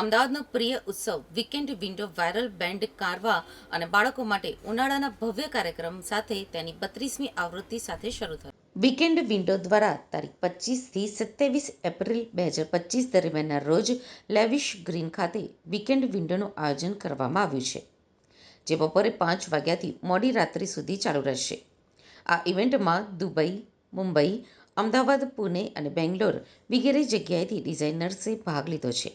અમદાવાદનો પ્રિય ઉત્સવ weekend window viral band Karvaan અને બાળકો માટે ઉનાળાના ભવ્ય કાર્યક્રમ સાથે તેની બત્રીસમી આવૃત્તિ સાથે શરૂ થયો. વીકેન્ડ વિન્ડો દ્વારા તારીખ પચીસથી સત્યાવીસ એપ્રિલ બે હજાર પચીસ દરમિયાનના રોજ લેવિશ ગ્રીન ખાતે વીકેન્ડ વિન્ડોનું આયોજન કરવામાં આવ્યું છે, જે બપોરે પાંચ વાગ્યાથી મોડી રાત્રિ સુધી ચાલુ રહેશે. આ ઇવેન્ટમાં દુબઈ, મુંબઈ, અમદાવાદ, પુણે અને બેંગ્લોર વગેરે જગ્યાએથી ડિઝાઇનર્સે ભાગ લીધો છે.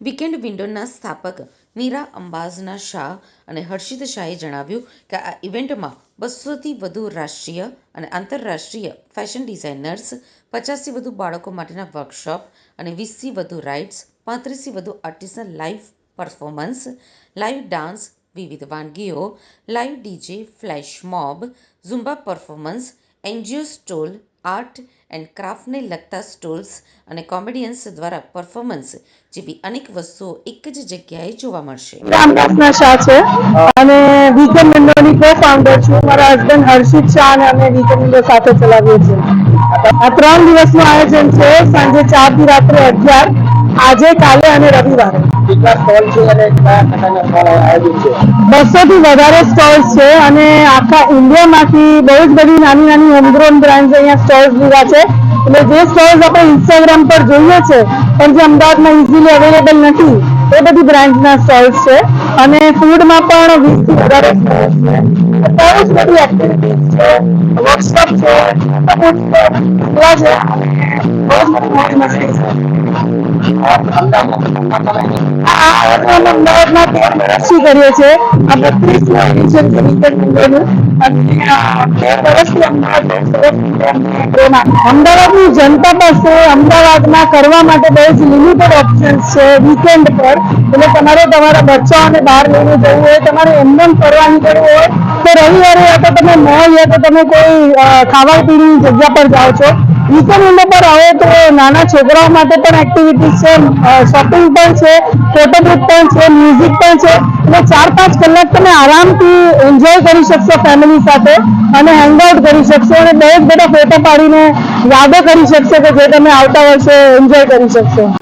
વીકેન્ડ વિન્ડોના સ્થાપક મીરા અંબાઝના શાહ અને હર્ષિત શાહે જણાવ્યું કે આ ઇવેન્ટમાં બસોથી વધુ રાષ્ટ્રીય અને આંતરરાષ્ટ્રીય ફેશન ડિઝાઇનર્સ, પચાસથી વધુ બાળકો માટેના વર્કશોપ અને વીસથી વધુ રાઇડ્સ, પાંત્રીસથી વધુ આર્ટિસ્ટના લાઇવ પરફોર્મન્સ લાઇવ ડાન્સ, વિવિધ વાનગીઓ live DJ, flash mob Zumba performance NGO stall, art and ક્રાફ્ટને લગતા સ્ટોલ્સ અને કોમેડિયન્સ દ્વારા પરફોર્મન્સ જેવી અનેક વસ્તુઓ એક જ જગ્યાએ જોવા મળશે. રામદાસના શાહ છે. અને વીકેન્ડ વિન્ડોની કો ફાઉન્ડર છું. મારા હસબન્ડ હર્ષિત શાહ અને અમે વીકેન્ડ વિન્ડો સાથે ચલાવીએ છીએ. આ ત્રણ દિવસનું આયોજન છે. સાંજે ચારથી રાત્રે અગિયાર આજે કાલે અને રવિવારે. બસો થી વધારે સ્ટોલ્સ છે અને આખા ઇન્ડિયામાંથી બહુ જ બધી નાની નાની હોમગ્રોન બ્રાન્ડ અહીંયા સ્ટોલ્સ લીધા છે. એટલે જે સ્ટોલ્સ આપણે ઇન્સ્ટાગ્રામ પર જોઈએ છે પણ જે અમદાવાદમાં ઇઝીલી અવેલેબલ નથી એ બધી બ્રાન્ડના સ્ટોલ્સ છે અને ફૂડમાં પણ વીસથી વધારે સ્ટોલ્સ છે બધી એક્ટિવિટીઝ છે વર્કશોપ છે અમદાવાદમાં કરીએ છીએ આ બત્રીસમું એડિશન છે અમદાવાદ અમદાવાદની જનતા પાસે અમદાવાદમાં કરવા માટે બહુ જ લિમિટેડ ઓપ્શન છે વીકેન્ડ પર. એટલે તમારે તમારા બચ્ચાઓને બહાર લઈને જવું હોય, તમારે એમને એમ ફરવા નીકળવું હોય, તો રવિવારે યા તો તમે મોલ યા તો તમે કોઈ ખાવા પીવાની જગ્યા પર જાઓ છો. વીકેન્ડ પર આવે તો નાના છોકરાઓ માટે પણ એક્ટિવિટીઝ છે શોપિંગ પણ છે ફોટોગ્રુપ પણ છે મ્યુઝિક પણ છે. એટલે ચાર પાંચ કલાક તમે આરામથી એન્જોય કરી શકશો ફેમિલી સાથે અને હેંગઆઉટ કરી શકશો અને જ બધા ફોટો પાડીને યાદો કરી શકશો કે જે તમે આવતા વર્ષે એન્જોય કરી શકશો.